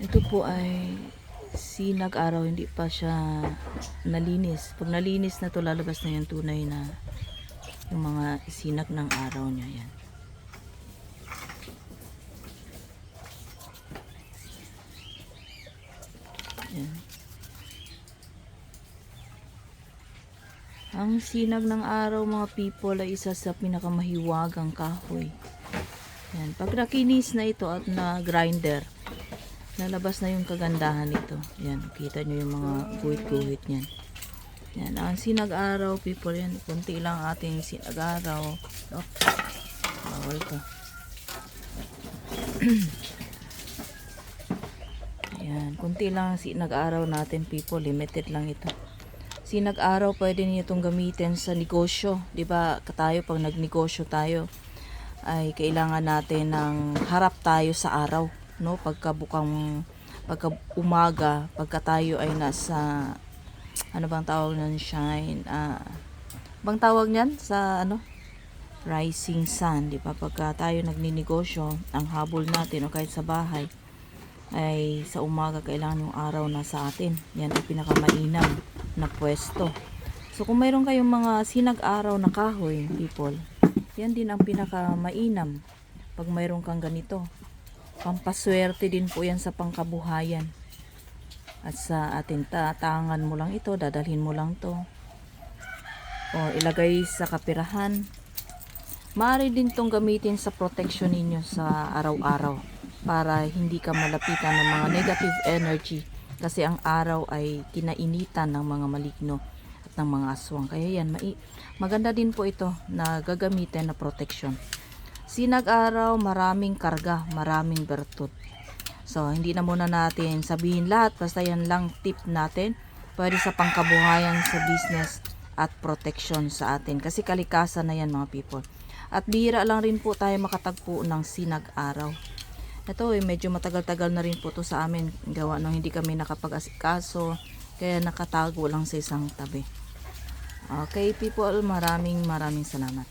Ito po ay sinag araw, hindi pa siya nalinis. Pag nalinis na to lalabas na yung tunay na yung mga sinag ng araw niya. Yan. Yan. Ang sinag ng araw mga people ay isa sa pinakamahiwagang kahoy. Yan. Pag nakinis na ito at na grinder, lalabas na yung kagandahan nito. Yan, kita nyo yung mga guhit-guhit niyan. Yan, ang sinag-araw, people, yan. Kunti lang ating sinag-araw. Oh, bawal to. yan, kunti lang ang sinag-araw natin, people. Limited lang ito. Sinag-araw, pwede niyo itong gamitin sa negosyo. Ba, tayo, pag nagnegosyo tayo, ay kailangan natin ng harap tayo sa araw no pagkabukang pagka umaga pagka tayo ay nasa ano bang tawag ng shine ah bang tawag niyan sa ano rising sun di ba? Pagka tayo nagninegosyo ang habol natin o kahit sa bahay ay sa umaga kailangan yung araw na sa atin. Yan ang pinakamainam na pwesto. So kung mayroon kayong mga sinag-araw na kahoy people yan din ang pinakamainam pag mayroon kang ganito pampaswerte din po yan sa pangkabuhayan. At sa ating tatangan mo lang ito, dadalhin mo lang to. O ilagay sa kapirahan. Maaari din tong gamitin sa protection ninyo sa araw-araw para hindi ka malapitan ng mga negative energy kasi ang araw ay kinainitan ng mga maligno at ng mga aswang. Kaya yan, maganda din po ito na gagamitin na protection. Sinag-araw, maraming karga, maraming bertud. So, hindi na muna natin sabihin lahat. Basta yan lang tip natin. Pwede sa pangkabuhayan sa business at protection sa atin. Kasi kalikasan na yan mga people. At bihira lang rin po tayo makatagpo ng sinag-araw. Ito eh, medyo matagal-tagal na rin po to sa amin. Gawa nung hindi kami nakapag-asikaso. Kaya nakatago lang sa isang tabi. Okay people, maraming maraming salamat.